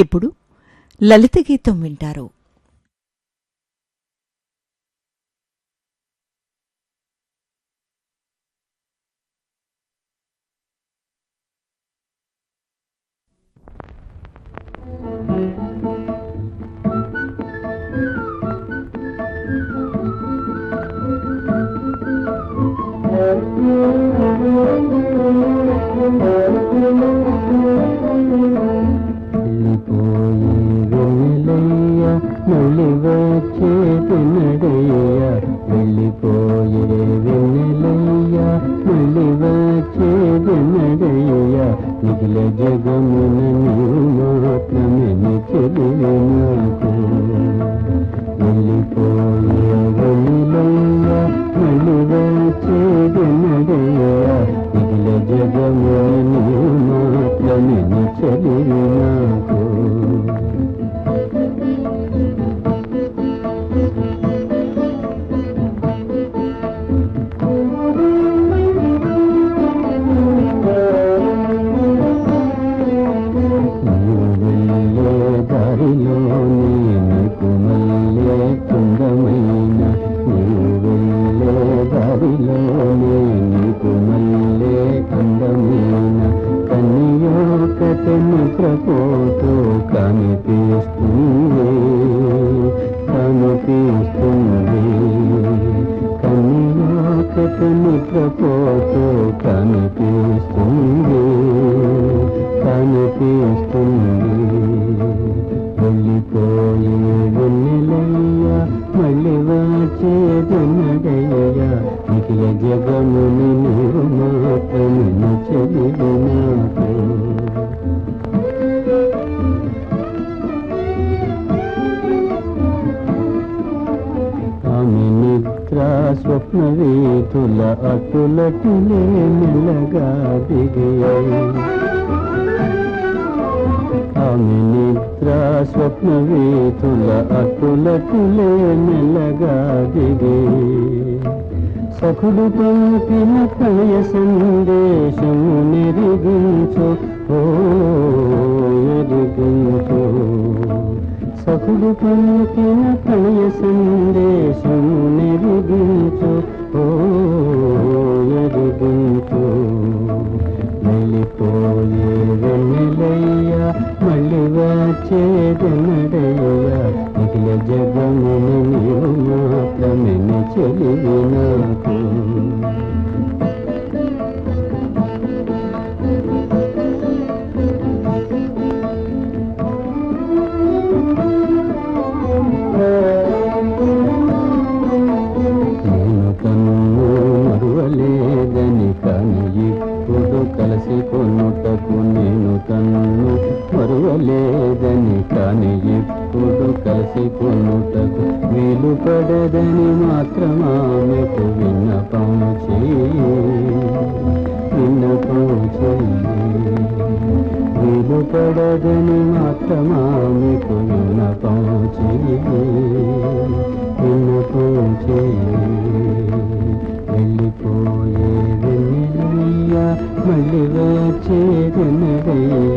ఇప్పుడు లలిత గీతం వింటారు. వెళ్ళయ్య మళ్ళీ వచ్చేతున్నడయ్య వెళ్ళిపోయే వెన్నెలయ్య మళ్ళీ వచ్చేతున్నడయ్య మిగిల జగమున నీవు మాత్రమే నిచ్చదివి నాకు. వెళ్ళిపోయే వెన్నెలయ్య మళ్ళీ వచ్చేతున్నడయ్య మిగిల జగమున నీవు మాత్రమే నీకు మళ్ళే అందమైన నీవు వెళ్ళే దారిలోనే నీకు మళ్ళే అందమైన కన్యోకతను ప్రపోతూ కనిపిస్తుంది. కనిపిస్తుంది కన్యోకతను ప్రపోతూ కనిపిస్తుంది. కనిపిస్తుంది. వెళ్ళిపోయే వెన్నెలయ్య మళ్ళీ వచ్చేదన్నడయ్య నిఖిల జగముని నీవు మాత్రమే నచ్చదివి ఆమె నిద్ర స్వప్న అటులటులే మెల్లగా ఆమె నిద్ర స్వప్నవేతుల వేతుల మెల్లగా దిగే. సఖుడు పంపిన ప్రణయ సందేశము నెరిగించు ఓ ఎరిగించు సఖుడు పంపిన ప్రణయ సందేశము నెరిగించు మళ్ళీ నిఖిల మిగిల జగముని నీవు మాత్రమే చెలివి నాకు లేదని కానీ ఎప్పుడు కలిసి కొనుటకు వీలు పడదని మాత్రమామెకు విన్నపం చేయి. విన్నపం చేయి. వీలు పడదని మాత్రమామెకు విన్నపం చేయి. విన్నపం చేయి. వెళ్ళిపోయే వెన్నెలయ్య మళ్ళీ వచ్చేదన్నదయ్య